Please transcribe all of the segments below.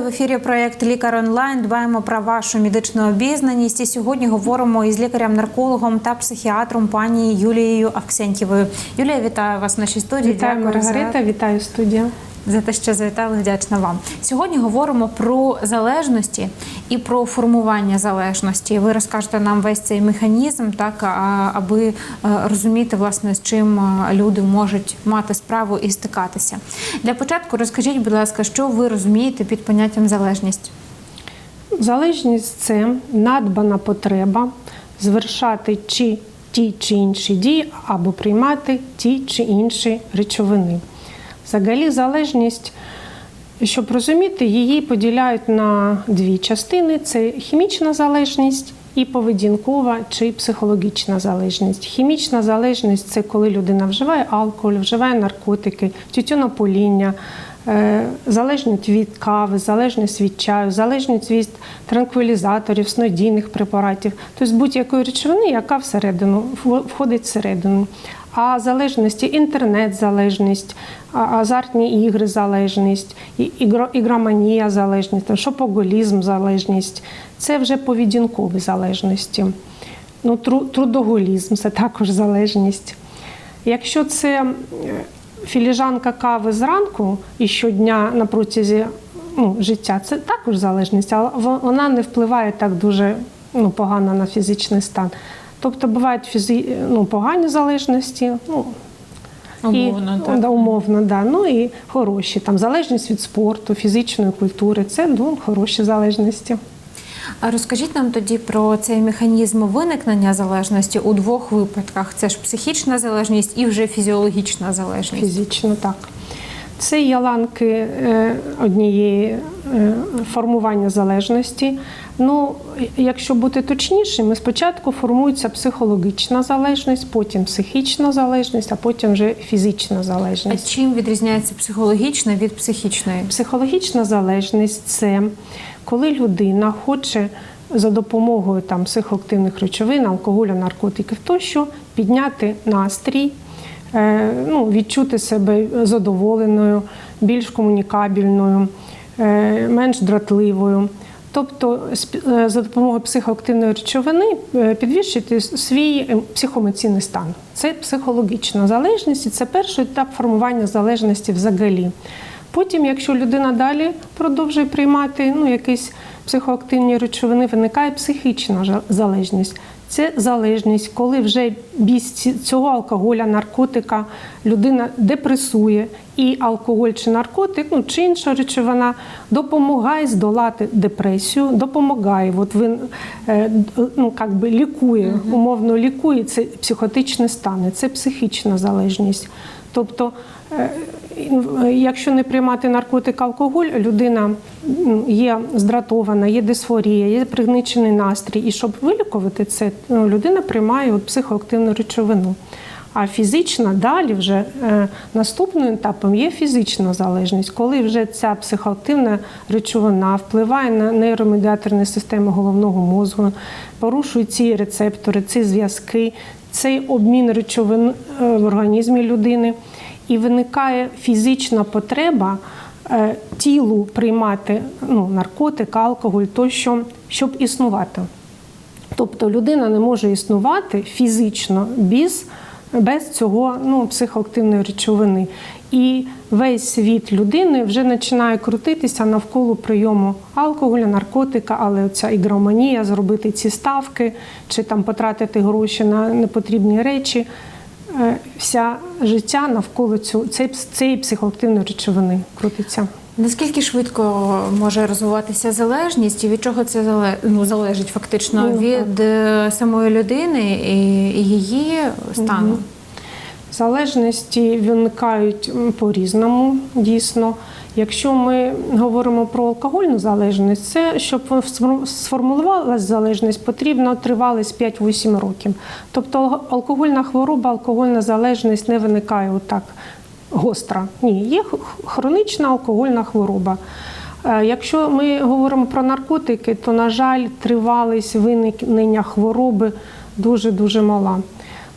В ефірі. проект Лікар онлайн. Дбаємо про вашу медичну обізнаність. І сьогодні говоримо із лікарем-наркологом та психіатром пані Юлією Авксентьєвою. Юлія, вітаю вас в нашій студії. Вітаю, Дякую за- Маргарита, вітаю студія. За те, що завітали, вдячна вам. Сьогодні говоримо про залежності і про формування залежності. Ви розкажете нам весь цей механізм, так аби е, розуміти, власне, з чим е, люди можуть мати справу і стикатися. Для початку розкажіть, будь ласка, що ви розумієте під поняттям залежність? Залежність це надбана потреба звершати чи ті чи інші дії або приймати ті чи інші речовини. Взагалі, залежність, щоб розуміти, її поділяють на дві частини: це хімічна залежність і поведінкова чи психологічна залежність. Хімічна залежність це коли людина вживає алкоголь, вживає наркотики, тютюнопоління, е, залежність від кави, залежність від чаю, залежність від транквілізаторів, снодійних препаратів, тобто будь-якої речовини, яка всередину вхо- входить всередину. А залежності інтернет-залежність, азартні ігри залежність, ігроманія залежність, шопоголізм залежність це вже поведінкові залежності. Ну, трудоголізм це також залежність. Якщо це е, філіжанка кави зранку і щодня на протязі ну, життя, це також залежність, але вона не впливає так дуже ну, погано на фізичний стан. Тобто бувають фізі... ну, погані залежності, ну, Умовно, і, так. Да, умовно, да. Ну і хороші. Там залежність від спорту, фізичної культури це ну, хороші залежності. А розкажіть нам тоді про цей механізм виникнення залежності у двох випадках: це ж психічна залежність і вже фізіологічна залежність. Фізично, так. Це є ланки е, однієї е, формування залежності. Ну, якщо бути точнішими, спочатку формується психологічна залежність, потім психічна залежність, а потім вже фізична А залежність. чим відрізняється психологічна від психічної? Психологічна залежність це коли людина хоче за допомогою там, психоактивних речовин, алкоголю, наркотиків тощо підняти настрій, е, ну, відчути себе задоволеною, більш комунікабельною, е, менш дратливою. Тобто е, за допомогою психоактивної речовини е, підвищити свій е, психоемоційний стан. Це психологічна залежність, і це перший етап формування залежності взагалі. Потім, якщо людина далі продовжує приймати ну, якісь психоактивні речовини, виникає психічна залежність. Це залежність, коли вже без цього алкоголя, наркотика людина депресує, і алкоголь чи наркотик, ну чи інша речовина допомагає здолати депресію, допомагає, от він е, ну, как би лікує, умовно лікує це психотичні стани, це психічна залежність. Тобто, е, якщо не приймати наркотик, алкоголь, людина є здратована, є дисфорія, є пригничений настрій. І щоб вилікувати це, ну, людина приймає от психоактивну речовину. А фізична далі вже е, наступним етапом є фізична залежність, коли вже ця психоактивна речовина впливає на нейромедіаторні системи головного мозку, порушує ці рецептори, ці зв'язки, цей обмін речовин е, в організмі людини, і виникає фізична потреба е, тілу приймати ну, наркотик, алкоголь тощо, щоб існувати. Тобто людина не може існувати фізично без, без цього ну, психоактивної речовини. І весь світ людини вже починає крутитися навколо прийому алкоголя, наркотика, але ця ігроманія, зробити ці ставки чи там потратити гроші на непотрібні речі. Е, Вся життя навколо цю- цієї психоактивної речовини крутиться. Наскільки швидко може розвиватися залежність і від чого це зале- ну, залежить фактично? Ну, від так. самої людини і її стану? Залежності виникають по-різному, дійсно. Якщо ми говоримо про алкогольну залежність, це щоб сформ- сформулювалася залежність, потрібно тривалість 5-8 років. Тобто алкогольна хвороба, алкогольна залежність не виникає отак гостра. Ні, є хронічна алкогольна хвороба. Е, Якщо ми говоримо про наркотики, то, на жаль, тривалість виникнення хвороби дуже-дуже мала.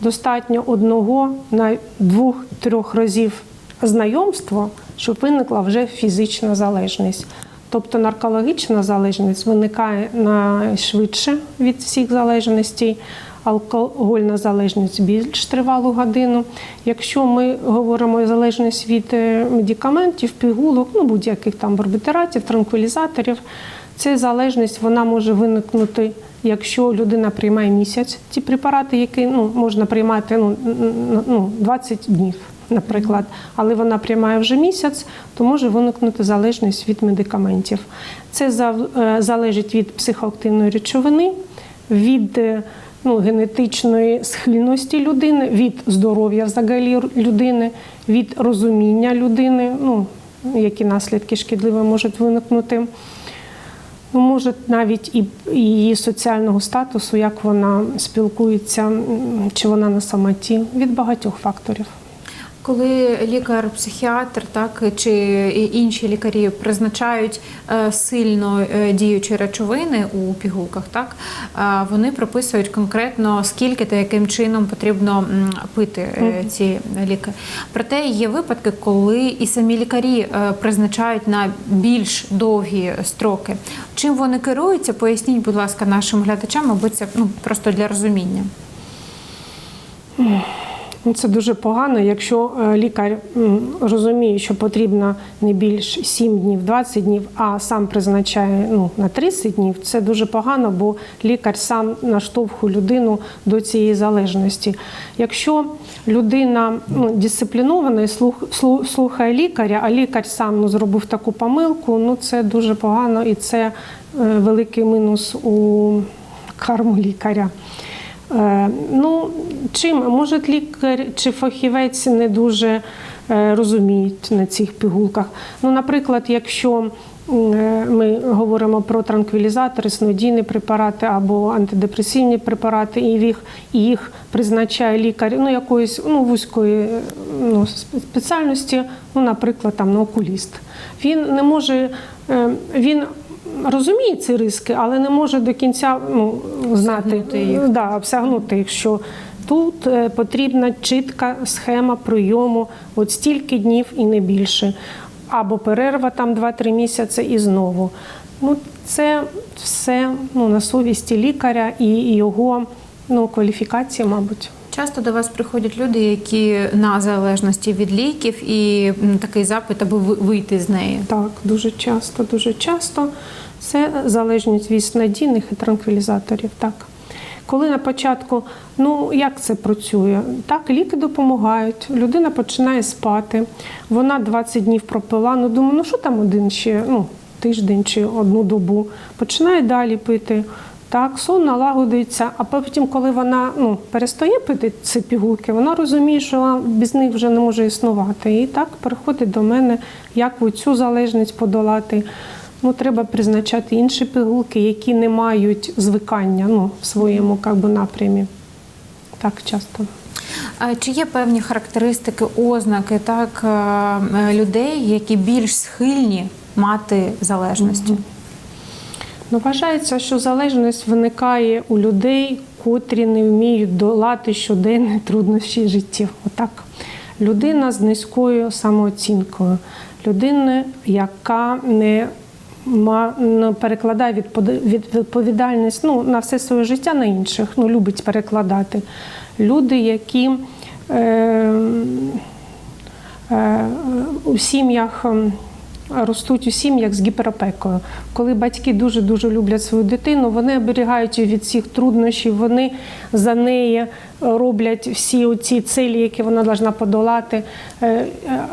Достатньо одного на двох-трьох разів знайомства, щоб виникла вже фізична залежність. Тобто наркологічна залежність виникає найшвидше від всіх залежностей. Алкогольна залежність більш тривалу годину. Якщо ми говоримо залежність від е, медикаментів, пігулок, ну будь-яких там барбітератів, транквілізаторів, ця залежність вона може виникнути, якщо людина приймає місяць ті препарати, які ну, можна приймати ну, ну, 20 днів, наприклад, але вона приймає вже місяць, то може виникнути залежність від медикаментів. Це е, залежить від психоактивної речовини, від е, ну, генетичної схильності людини, від здоров'я взагалі людини, від розуміння людини, ну, які наслідки шкідливі можуть виникнути. Ну, може навіть і її соціального статусу, як вона спілкується, чи вона на самоті, від багатьох факторів. Коли лікар-психіатр, так чи інші лікарі призначають е, сильно е, діючі речовини у пігулках, так е, вони прописують конкретно скільки та яким чином потрібно пити ці ліки. Проте є випадки, коли і самі лікарі призначають на більш довгі строки. Чим вони керуються? Поясніть, будь ласка, нашим глядачам, аби це ну просто для розуміння. Ну, Це дуже погано, якщо е, лікар розуміє, що потрібно не більш 7 днів, 20 днів, а сам призначає ну, на 30 днів. Це дуже погано, бо лікар сам наштовхує людину до цієї залежності. Якщо людина ну, дисциплінована і слух, слухає лікаря, а лікар сам ну, зробив таку помилку, ну це дуже погано і це е, великий мінус у карму лікаря. Е, Ну, чим може лікар чи фахівець не дуже е, розуміють на цих пігулках? Ну, наприклад, якщо е, ми говоримо про транквілізатори, снодійні препарати або антидепресивні препарати, і їх, і їх призначає лікар ну, якоїсь ну, вузької ну, спеціальності, ну, наприклад, там, ну, окуліст. Він не може, він розуміє ці риски, але не може до кінця ну, знати, їх. Да, обсягнути їх, що тут е, потрібна чітка схема прийому, от стільки днів і не більше. Або перерва там 2-3 місяці і знову. Ну, це все ну, на совісті лікаря і його ну, кваліфікації, мабуть. Часто до вас приходять люди, які на залежності від ліків, і такий запит, аби ви- вийти з неї. Так, дуже часто, дуже часто. Це залежність від снадійних і транквілізаторів. Так. Коли на початку, ну як це працює? Так, ліки допомагають, людина починає спати, вона 20 днів пропила, ну думаю, ну що там один ще ну, тиждень чи одну добу. Починає далі пити. Так, сон налагодиться, а потім, коли вона ну, перестає пити ці пігулки, вона розуміє, що без них вже не може існувати. І так приходить до мене, як цю залежність подолати. Ну, треба призначати інші пігулки, які не мають звикання ну, в своєму как би, напрямі. Так часто. Чи є певні характеристики, ознаки так, е, людей, які більш схильні мати залежності? Ну, вважається, що залежність виникає у людей, котрі не вміють долати щоденні труднощі життя. Отак. Людина з низькою самооцінкою, людина, яка не не перекладає від- відповідальність ну, на все своє життя на інших, ну, любить перекладати. Люди, які е, е, у сім'ях. Ростуть у сім'ях з гіперопекою. Коли батьки дуже дуже люблять свою дитину, вони оберігають її від всіх труднощів, вони за неї роблять всі ці цілі, які вона повинна подолати. Е, е,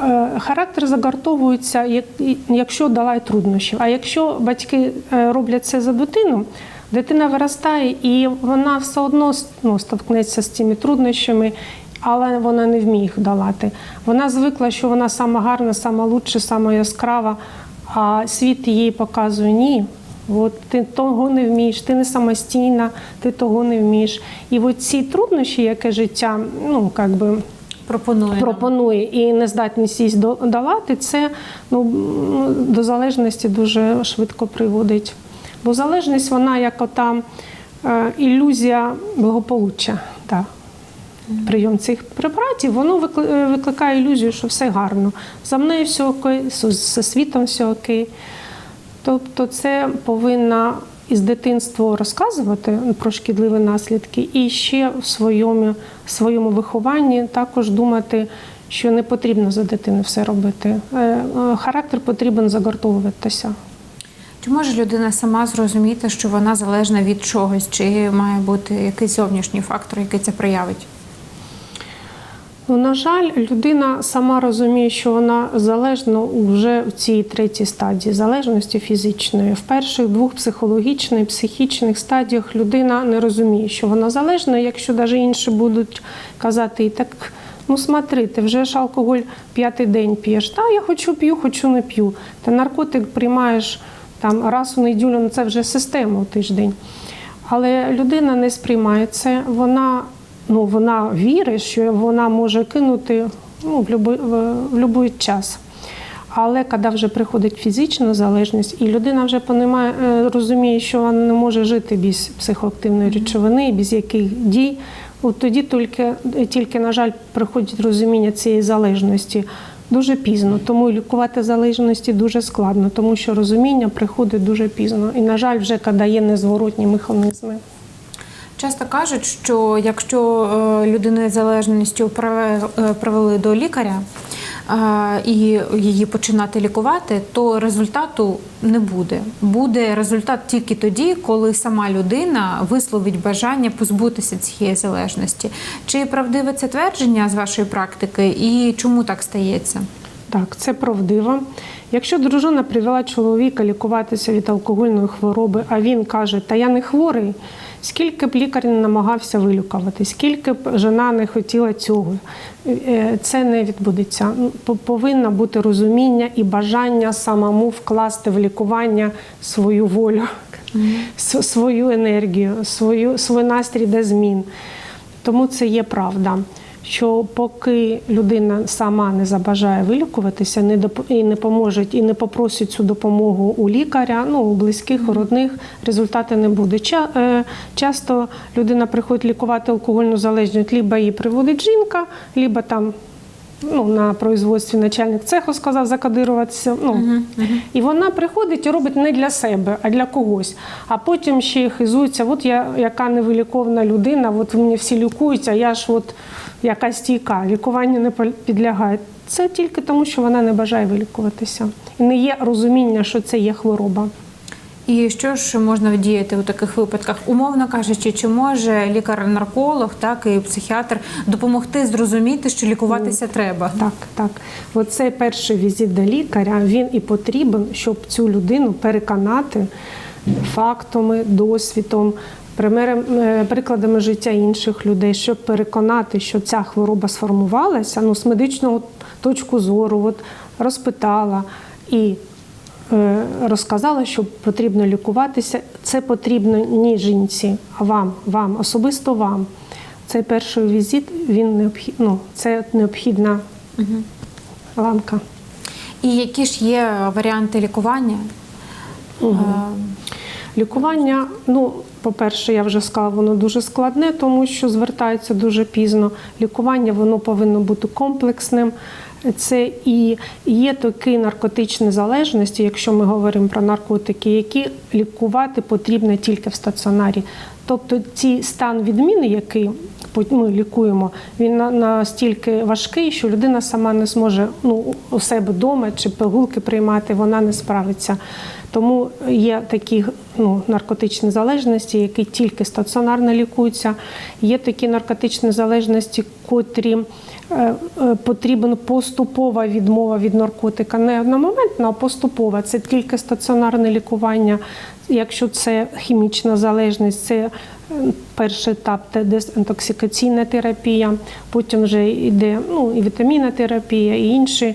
е, Характер загартовується, як- якщо долає труднощів. А якщо батьки роблять це за дитину, дитина виростає і вона все одно ну, столкнеться з цими труднощами але вона не вміє їх долати. Вона звикла, що вона сама гарна, сама лучша, сама яскрава, а світ їй показує ні. От ти того не вмієш, ти не самостійна, ти того не вмієш. І от ці труднощі, яке життя, ну як би Пропонує. пропонує і нездатність до- долати, це ну, до залежності дуже швидко приводить. Бо залежність, вона як ота е, ілюзія благополуччя. Да. Прийом цих препаратів, воно е, викликає ілюзію, що все гарно. За мною все окей, зі світом все окей. Тобто, це повинна із дитинства розказувати про шкідливі наслідки, і ще в своєму, в своєму вихованні також думати, що не потрібно за дитини все робити. Е, е, Характер потрібен загартовуватися. Чи може людина сама зрозуміти, що вона залежна від чогось, чи має бути якийсь зовнішній фактор, який це проявить? Ну, на жаль, людина сама розуміє, що вона залежна вже в цій третій стадії залежності фізичної. В перших двох психологічних, психічних стадіях людина не розуміє, що вона залежна. Якщо навіть інші будуть казати, і так ну смотри, ти вже ж алкоголь п'ятий день п'єш. Та я хочу п'ю, хочу не п'ю. Та наркотик приймаєш там раз у неділю, ну це вже система у тиждень. Але людина не сприймає це, вона, ну, вона вірить, що вона може кинути ну, в будь-який в любий час. Але коли вже приходить фізична залежність, і людина вже понімає, е, розуміє, що вона не може жити без психоактивної речовини, без яких дій, от тоді тільки, тільки, на жаль, приходить розуміння цієї залежності дуже пізно. Тому лікувати залежності дуже складно, тому що розуміння приходить дуже пізно. І, на жаль, вже коли є незворотні механізми. Часто кажуть, що якщо е, людину з залежністю е, привели до лікаря е, і її починати лікувати, то результату не буде. Буде результат тільки тоді, коли сама людина висловить бажання позбутися цієї залежності. Чи правдиве це твердження з вашої практики, і чому так стається? Так, це правдиво. Якщо дружина привела чоловіка лікуватися від алкогольної хвороби, а він каже, та я не хворий, скільки б лікар не намагався вилікувати, скільки б жена не хотіла цього, е, це не відбудеться. Ну, Повинно бути розуміння і бажання самому вкласти в лікування свою волю, свою енергію, свою, свій настрій до змін. Тому це є правда. Що поки людина сама не забажає вилікуватися, не і не поможе, і не попросить цю допомогу у лікаря, ну у близьких, у родних, результати не буде. Ча- е, Часто людина приходить лікувати алкогольну залежність, либо її приводить жінка, либо там ну, на производстві начальник цеху сказав закадируватися. Ну, І вона приходить і робить не для себе, а для когось. А потім ще хизується, от я яка невиліковна людина, от мені всі лікують, а я ж от яка стійка, лікування не підлягає. Це тільки тому, що вона не бажає вилікуватися. І не є розуміння, що це є хвороба. І що ж можна вдіяти у таких випадках? Умовно кажучи, чи може лікар-нарколог, так і психіатр допомогти зрозуміти, що лікуватися треба? Так, так. Оцей перший візит до лікаря він і потрібен, щоб цю людину переконати фактами, досвідом, примером- е, прикладами життя інших людей, щоб переконати, що ця хвороба сформувалася, ну, з медичного точку зору, от, розпитала і розказала, що потрібно лікуватися. Це потрібно не жінці, а вам, вам, особисто вам. Цей перший візит він необхід, ну, це необхідна ланка. І які ж є варіанти лікування? Е, Лікування, ну, по-перше, я вже сказала, воно дуже складне, тому що звертається дуже пізно. Лікування воно повинно бути комплексним. Це і є такі наркотичні залежності, якщо ми говоримо про наркотики, які лікувати потрібно тільки в стаціонарі. Тобто цей стан відміни, який ми лікуємо, він настільки важкий, що людина сама не зможе ну, у себе вдома чи пигулки приймати, вона не справиться. Тому є такі ну, наркотичні залежності, які тільки стаціонарно лікуються. Є такі наркотичні залежності, котрі е, е, потрібна поступова відмова від наркотика. Не одномоментна, а поступова. Це тільки стаціонарне лікування. Якщо це хімічна залежність, це перший етап це дезінтоксикаційна терапія, потім вже йде ну, і вітамінна терапія, і інші.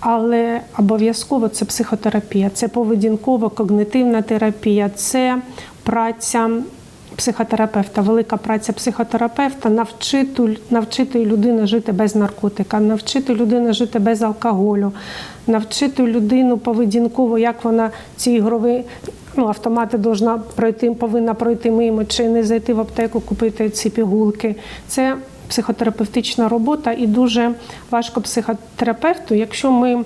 Але обов'язково це психотерапія, це поведінкова когнитивна терапія, це праця психотерапевта, велика праця психотерапевта навчити, навчити людину жити без наркотика, навчити людину жити без алкоголю, навчити людину поведінково, як вона ці ігрові ну, автомати должна пройти, повинна пройти мимо, чи не зайти в аптеку, купити ці пігулки. Це психотерапевтична робота і дуже важко психотерапевту, якщо ми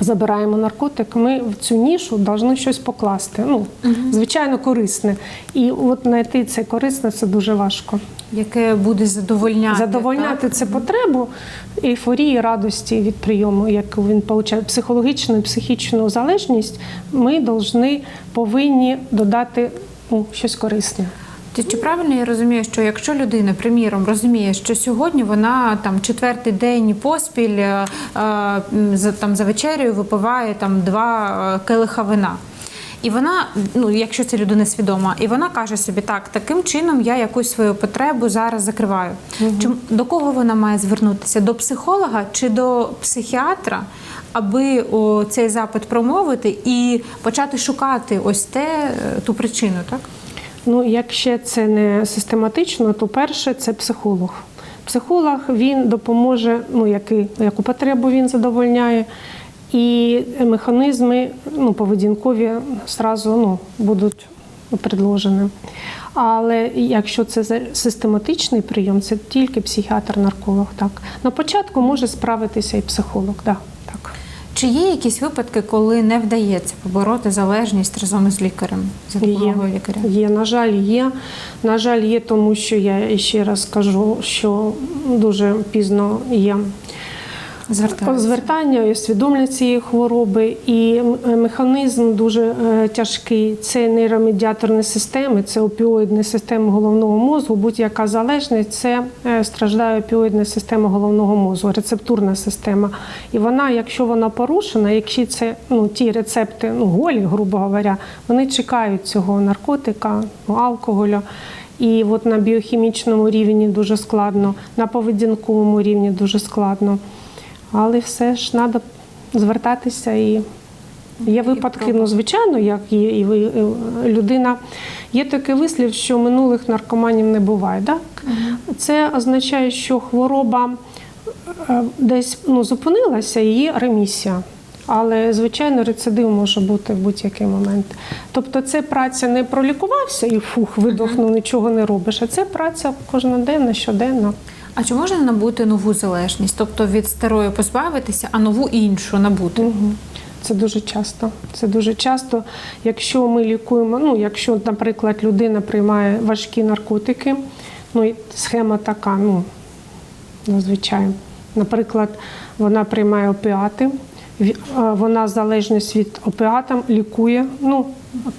забираємо наркотик, ми в цю нішу повинні щось покласти. Ну, звичайно, корисне. І от знайти це корисне це дуже важко. Яке буде задовольняти Задовольняти це потребу ейфорії, радості від прийому, яку він отримує, психологічну і психічну залежність, ми повинні додати ну, щось корисне. Ти чи правильно я розумію, що якщо людина, приміром, розуміє, що сьогодні вона там четвертий день поспіль е, е, за там за вечерею випиває там два е, келиха вина. І вона, ну якщо це людина свідома, і вона каже собі, так, таким чином я якусь свою потребу зараз закриваю. Чим до кого вона має звернутися? До психолога чи до психіатра, аби о, цей запит промовити і почати шукати ось те, е, ту причину, так? Ну, якщо це не систематично, то перше це психолог. Психолог він допоможе, ну який, яку потребу він задовольняє, і механізми ну, поведінкові зразу ну, будуть предложені. Але якщо це систематичний прийом, це тільки психіатр-нарколог. Так на початку може справитися і психолог. Да. Чи є якісь випадки, коли не вдається побороти залежність разом із лікарем за допомогою лікаря? є, на жаль, є. На жаль, є, тому що я ще раз кажу, що дуже пізно є Звертаються. звертання усвідомлення цієї хвороби, і механізм дуже е, тяжкий. Це нейромедіаторні системи, це опіоїдні системи головного мозку. Будь-яка залежність це е, страждає опіоїдна система головного мозку, рецептурна система. І вона, якщо вона порушена, якщо це ну, ті рецепти, ну голі, грубо говоря, вони чекають цього наркотика, ну, алкоголю. І от на біохімічному рівні дуже складно, на поведінковому рівні дуже складно. Але все ж треба звертатися і. Є випадки, ну звичайно, як є і ви е, людина. Є такий вислів, що минулих наркоманів не буває. Так? Це означає, що хвороба е, десь ну, зупинилася і є ремісія. Але, звичайно, рецидив може бути в будь-який момент. Тобто, це праця не пролікувався і фух, видохнув, нічого не робиш. А це праця кожноденна, щоденна. А чи можна набути нову залежність? Тобто від старої позбавитися, а нову іншу набути? Мгм. Це дуже часто. Це дуже часто, якщо ми лікуємо, ну якщо, наприклад, людина приймає важкі наркотики, ну і схема така, ну зазвичай. Наприклад, вона приймає опіати, вона залежність від опіатам лікує ну,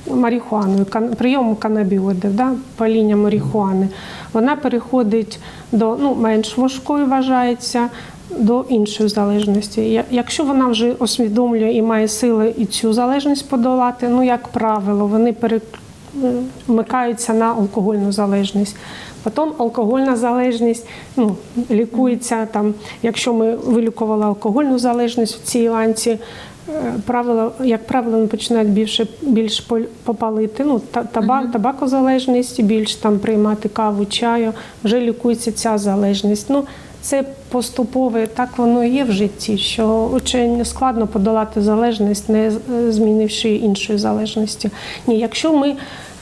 марихуаною, кан- прийомом канабіоїдів, да, паління марихуани. Вона переходить до ну, менш важкої, вважається, до іншої залежності. Якщо вона вже усвідомлює і має сили і цю залежність подолати, ну як правило, вони перемикаються на алкогольну залежність. Потім алкогольна залежність ну, лікується там. Якщо ми вилікували алкогольну залежність в цій ланці, е, правило, як правило, вони починають більше більш попалити. Ну, та- таба, табакозалежність, більш там приймати каву, чаю, вже лікується ця залежність. Ну, це поступове, так воно є в житті, що дуже складно подолати залежність, не змінивши іншої залежності. Ні, якщо ми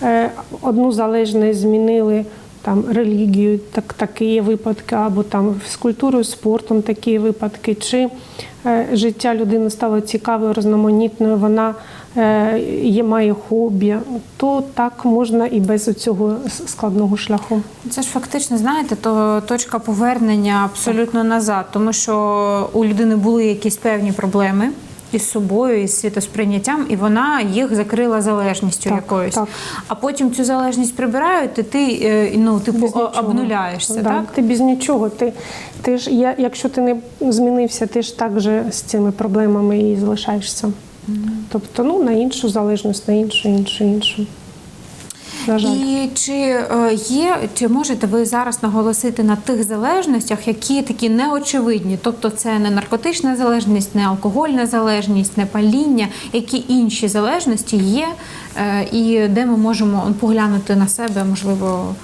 е, одну залежність змінили там релігію, так такі випадки, або там з культурою, спортом такі випадки, чи е, життя людини стало цікавою, різноманітною, вона е, є, має хобі, то так можна і без цього складного шляху. Це ж фактично, знаєте, то точка повернення абсолютно назад, тому що у людини були якісь певні проблеми. Із собою, із світосприйняттям, і вона їх закрила залежністю Так, якоюсь. так. А потім цю залежність прибирають, і ти е, ну, типу, обнуляєшся, Да, так? Ти без нічого. Ти, ти ж, я, якщо ти не змінився, ти ж так же з цими проблемами і залишаєшся. Тобто, ну, на іншу залежність, на іншу, іншу, іншу. І чи е, є, чи можете ви зараз наголосити на тих залежностях, які такі неочевидні? Тобто це не наркотична залежність, не алкогольна залежність, не паління, які інші залежності є, е, і де ми можемо поглянути на себе, можливо,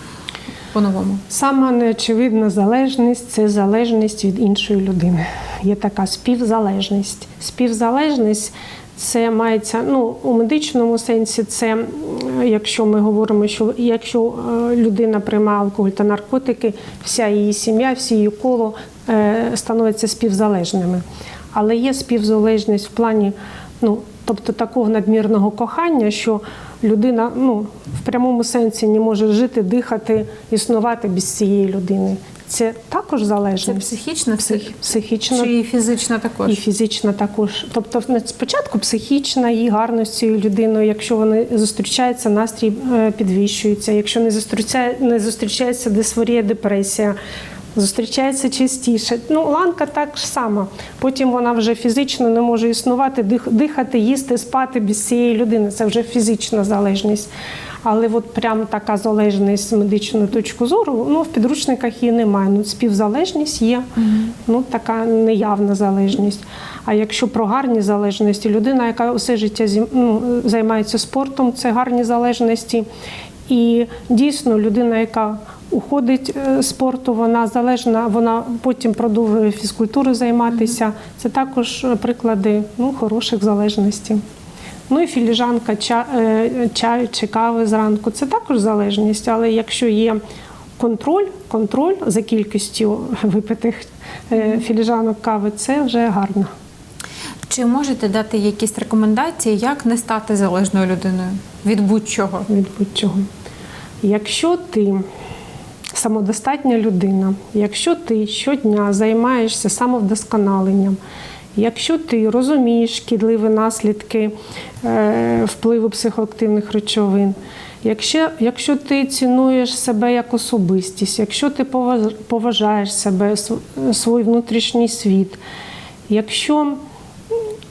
по-новому? Сама неочевидна залежність це залежність від іншої людини. Є така співзалежність. Співзалежність це мається ну, у медичному сенсі, це якщо ми говоримо, що якщо е, людина приймає алкоголь та наркотики, вся її сім'я, всі її коло е, становляться співзалежними. Але є співзалежність в плані, ну, тобто такого надмірного кохання, що людина ну, в прямому сенсі не може жити, дихати, існувати без цієї людини. Це також Це психічна, Псих- психічна чи і фізична також? і фізична також. Тобто, спочатку психічна і гарно з цією людиною. Якщо вони зустрічаються, настрій е, підвищується. Якщо не зустрічає, не зустрічається дисфорія, депресія. Зустрічається частіше. Ну, ланка так ж сама. Потім вона вже фізично не може існувати, дихати, їсти, спати без цієї людини. Це вже фізична залежність. Але от прям така залежність з медичної точки зору, ну в підручниках її немає. Ну, співзалежність є, ну така неявна залежність. А якщо про гарні залежності, людина, яка усе життя ну, займається спортом, це гарні залежності. І дійсно людина, яка уходить е, з спорту, вона залежна, вона потім продовжує фізкультурою займатися. Це також е, приклади ну, хороших залежностей. Ну і філіжанка ча- е, чаю чи кави зранку це також залежність, але якщо є контроль, контроль за кількістю випитих е, філіжанок кави, це вже гарно. Чи можете дати якісь рекомендації, як не стати залежною людиною від будь-чого? від будь-чого. Якщо ти самодостатня людина, якщо ти щодня займаєшся самовдосконаленням, якщо ти розумієш шкідливі наслідки е, впливу психоактивних речовин, якщо, якщо ти цінуєш себе як особистість, якщо ти поважаєш себе, свій внутрішній світ, якщо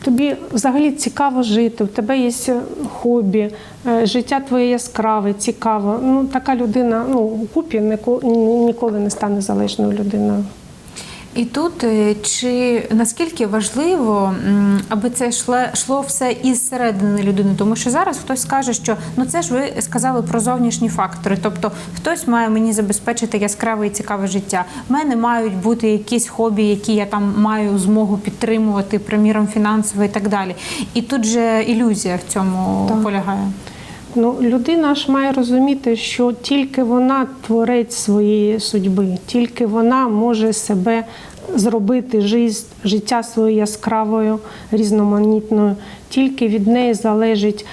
Тобі взагалі цікаво жити, у тебе є хобі, е, життя твоє яскраве, цікаво. Ну, така людина ну, купі ніколи не стане залежною людиною. І тут е, чи наскільки важливо, аби це йшло, йшло все із середини людини, тому що зараз хтось скаже, що ну це ж ви сказали про зовнішні фактори. Тобто хтось має мені забезпечити яскраве і цікаве життя. У мене мають бути якісь хобі, які я там маю змогу підтримувати, приміром фінансово і так далі. І тут же ілюзія в цьому Так. полягає. Ну, людина ж має розуміти, що тільки вона творець своєї судьби, тільки вона може себе зробити жизнь, життя своє яскравою, різноманітною, тільки від неї залежить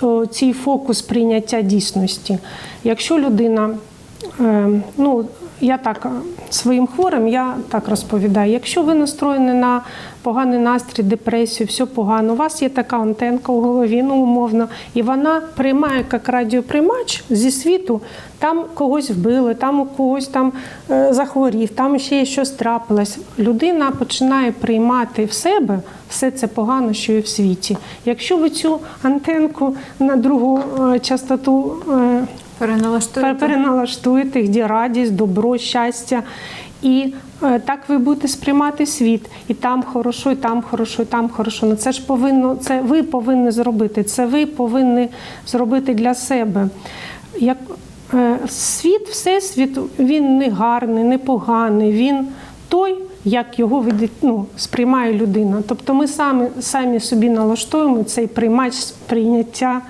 оцій фокус прийняття дійсності. Якщо людина, е, ну я так е, своїм хворим, я так розповідаю. Якщо ви настроєні на поганий настрій, депресію, все погано, у вас є така антенка у голові, ну умовно, і вона приймає як радіоприймач зі світу, там когось вбили, там у когось там е, захворів, там ще щось трапилось. Людина починає приймати в себе все це погано, що є в світі. Якщо ви цю антенку на другу е, частоту. Переналаштуєте. переналаштуєте, де радість, добро, щастя. І е, так ви будете сприймати світ. І там хорошо, і там хорошо, і там хорошо. Ну це ж повинно, це ви повинні зробити. Це ви повинні зробити для себе. Як е, світ, всесвіт, він не гарний, не поганий. Він той, як його ну, сприймає людина. Тобто ми самі, самі собі налаштуємо цей приймач сприйняття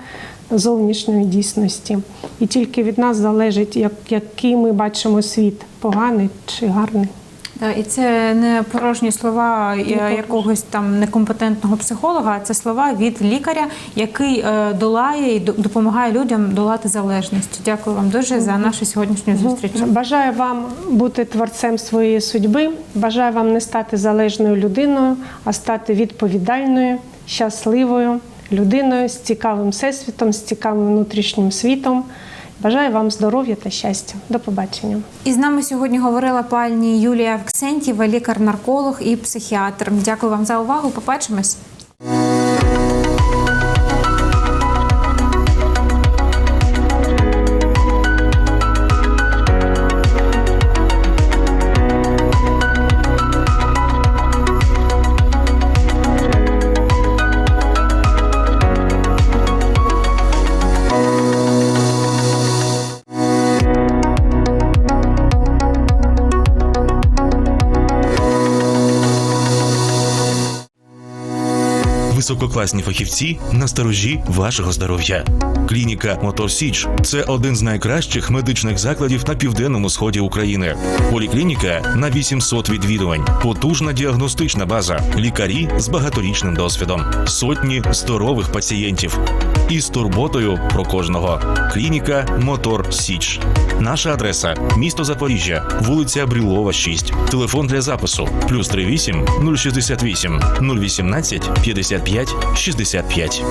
зовнішньої дійсності. І тільки від нас залежить, як, який ми бачимо світ, поганий чи гарний. І це не порожні слова е, якогось там некомпетентного психолога, а це слова від лікаря, який е, долає і до- допомагає людям долати залежність. Дякую вам дуже за нашу сьогоднішню зустріч. Бажаю вам бути творцем своєї судьби. Бажаю вам не стати залежною людиною, а стати відповідальною, щасливою людиною з цікавим всесвітом, з цікавим внутрішнім світом. Бажаю вам здоров'я та щастя. До побачення. І з нами сьогодні говорила пані Юлія Ксентіва, лікар-нарколог і психіатр. Дякую вам за увагу. Побачимось. Висококласні фахівці на сторожі вашого здоров'я. Клініка Мотор Січ це один з найкращих медичних закладів на південному сході України. Поліклініка на 800 відвідувань, потужна діагностична база, лікарі з багаторічним досвідом, сотні здорових пацієнтів із турботою про кожного. Клініка Мотор Січ. Наша адреса місто Запоріжжя, вулиця Брілова, 6. Телефон для запису плюс 38 068 018 55 65.